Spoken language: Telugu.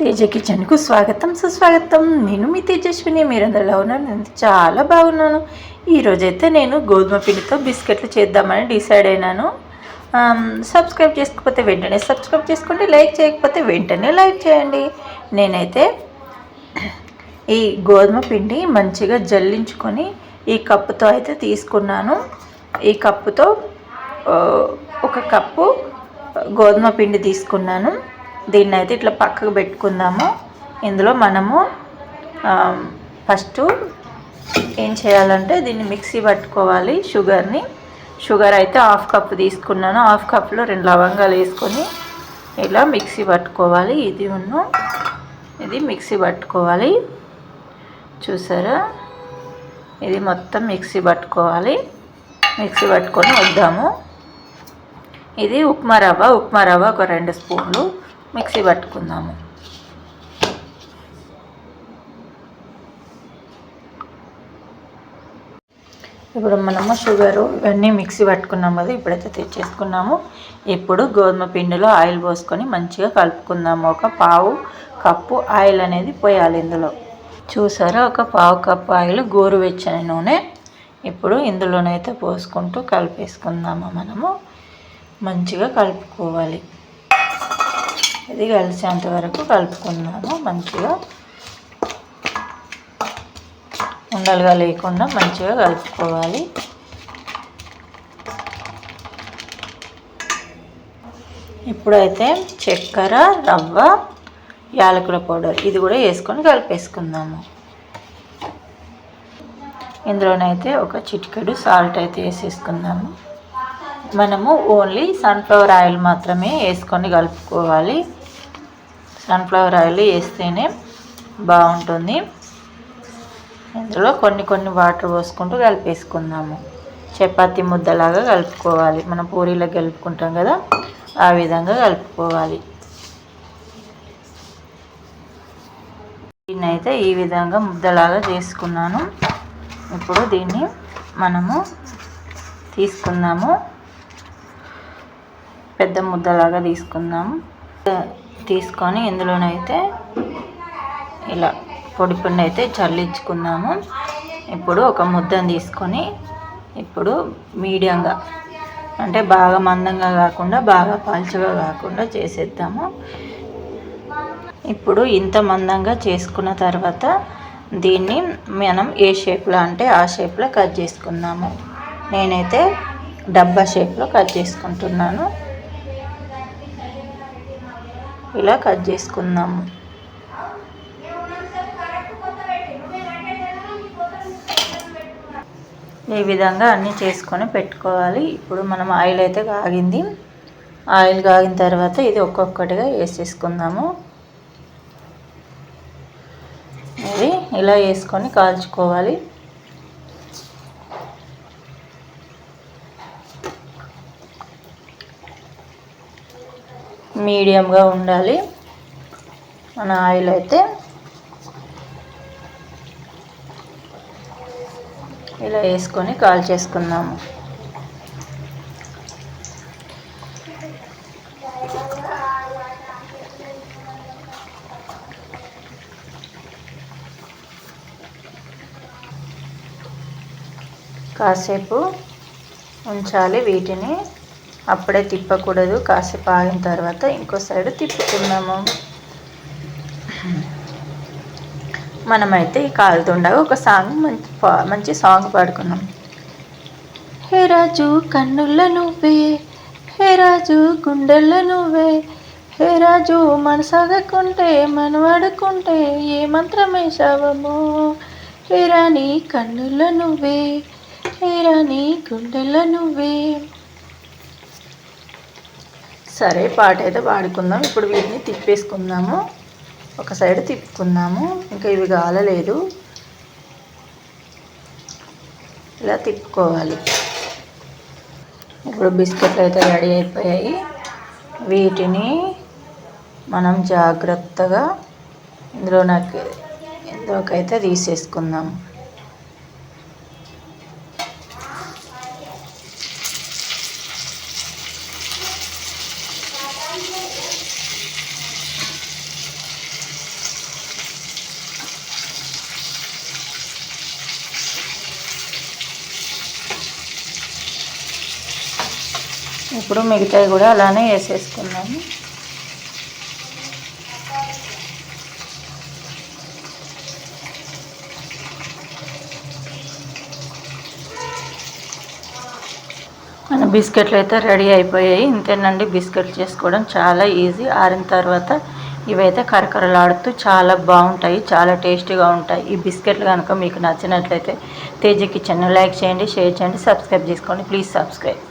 తేజ కిచెన్కు స్వాగతం సుస్వాగతం. నేను మీ తేజస్విని మీరందరిలో ఉన్నాను నేను చాలా బాగున్నాను. ఈరోజైతే నేను గోధుమ పిండితో బిస్కెట్లు చేద్దామని డిసైడ్ అయినాను. సబ్స్క్రైబ్ చేసుకోకపోతే వెంటనే సబ్స్క్రైబ్ చేసుకోండి లైక్ చేయకపోతే వెంటనే లైక్ చేయండి. నేనైతే ఈ గోధుమ పిండి మంచిగా జల్లించుకొని ఈ కప్పుతో అయితే తీసుకున్నాను. ఈ కప్పుతో ఒక కప్పు గోధుమ పిండి తీసుకున్నాను. దీన్ని అయితే ఇట్లా పక్కకు పెట్టుకుందాము. ఇందులో మనము ఫస్ట్ ఏం చేయాలంటే దీన్ని మిక్సీ పట్టుకోవాలి షుగర్ని. షుగర్ అయితే హాఫ్ కప్ తీసుకున్నాను. హాఫ్ కప్లో రెండు లవంగాలు వేసుకొని ఇలా మిక్సీ పట్టుకోవాలి. ఇది ఉన్ను ఇది మిక్సీ పట్టుకోవాలి. చూసారా? ఇది మొత్తం మిక్సీ పట్టుకోవాలి. మిక్సీ పట్టుకొని వద్దాము. ఇది ఉప్మా రవ్వ. ఉప్మా రవ్వ ఒక రెండు స్పూన్లు. మిక్సీ పట్టుకుందాము. ఇప్పుడు మనము షుగరు ఇవన్నీ మిక్సీ పట్టుకున్నాం కదా ఇప్పుడైతే తెచ్చేసుకున్నాము. ఇప్పుడు గోధుమ పిండిలో ఆయిల్ పోసుకొని మంచిగా కలుపుకుందాము. ఒక పావు కప్పు ఆయిల్ అనేది పోయాలి ఇందులో. చూసారా ఒక పావు కప్పు ఆయిల్ గోరువెచ్చని నూనె. ఇప్పుడు ఇందులోనైతే పోసుకుంటూ కలిపేసుకుందాము మనము? మంచిగా కలుపుకోవాలి. ఇది కలిసేంత వరకు కలుపుకున్నాము మంచిగా. ఉండలుగా లేకుండా మంచిగా కలుపుకోవాలి. ఇప్పుడైతే చక్కెర రవ్వ యాలకుల పౌడర్ ఇది కూడా వేసుకొని కలిపేసుకుందాము. ఇందులోనైతే ఒక చిటికెడు సాల్ట్ అయితే వేసేసుకుందాము. మనము ఓన్లీ సన్ఫ్లవర్ ఆయిల్ మాత్రమే వేసుకొని కలుపుకోవాలి. సన్ఫ్లవర్ ఆయిల్ వేస్తేనే బాగుంటుంది. ఇందులో కొన్ని కొన్ని వాటర్ పోసుకుంటూ కలిపేసుకుందాము. చపాతి ముద్దలాగా కలుపుకోవాలి. మనం పూరీలో కలుపుకుంటాం కదా ఆ విధంగా కలుపుకోవాలి. దీన్ని అయితే ఈ విధంగా ముద్దలాగా చేసుకున్నాను. ఇప్పుడు దీన్ని మనము తీసుకుందాము. పెద్ద ముద్దలాగా తీసుకుందాం. తీసుకొని ఇందులోనైతే ఇలా పొడి పిండి అయితే చల్లించుకుందాము. ఇప్పుడు ఒక ముద్దను తీసుకొని ఇప్పుడు మీడియంగా అంటే బాగా మందంగా కాకుండా బాగా పాల్చగా కాకుండా చేసేద్దాము. ఇప్పుడు ఇంత మందంగా చేసుకున్న తర్వాత దీన్ని మనం ఏ షేప్లో అంటే ఆ షేప్లో కట్ చేసుకుందాము. నేనైతే డబ్బా షేప్లో కట్ చేసుకుంటున్నాను. ఇలా కట్ చేసుకుందాము ఈ విధంగా అన్నీ చేసుకొని పెట్టుకోవాలి. ఇప్పుడు మనం ఆయిల్ అయితే కాగింది. ఆయిల్ కాగిన తర్వాత ఇది ఒక్కొక్కటిగా వేసేసుకుందాము. ఇది ఇలా వేసుకొని కాల్చుకోవాలి. మీడియంగా ఉండాలి. మన ఆయిల్ అయితే ఇలా వేసుకొని కాల్ చేసుకుందాము. కాసేపు ఉంచాలి వీటిని. అప్పుడే తిప్పకూడదు కాసేపు ఆగిన తర్వాత ఇంకో సైడ్ తిప్పుకున్నాము మనమైతే ఈ కాలుతుండగా ఒక సాంగ్ మంచి పా- మంచి సాంగ్ పాడుకున్నాం. హే రాజు కన్నుల నువ్వే. హే రాజు గుండెల నువ్వే. హే రాజు మనసాగకుంటే మనవాడుకుంటే ఏ మంత్రం వేసావమో హే రాణి కన్నుల నువ్వే. హే రాణి గుండెల నువ్వే. సరే పాట అయితే వాడుకుందాం ఇప్పుడు వీటిని తిప్పేసుకుందాము. ఒక సైడ్ తిప్పుకుందాము. ఇంకా ఇవి కాలలేదు ఇలా తిప్పుకోవాలి. ఇప్పుడు బిస్కెట్లు అయితే రెడీ అయిపోయాయి. వీటిని మనం జాగ్రత్తగా ఇందులో నాకు ఇందులోకైతే తీసేసుకుందాము ఇప్పుడు మిగతాయి కూడా అలానే వేసేసుకున్నాను మన బిస్కెట్లు అయితే రెడీ అయిపోయాయి. ఇంతేనండి బిస్కెట్లు చేసుకోవడం చాలా ఈజీ. ఆరిన తర్వాత ఇవైతే కరకరలాడుతూ చాలా బాగుంటాయి చాలా టేస్టీగా ఉంటాయి. ఈ బిస్కెట్లు కనుక మీకు నచ్చినట్లయితే తేజ కిచెన్ లైక్ చేయండి షేర్ చేయండి సబ్స్క్రైబ్ చేసుకోండి. Please subscribe.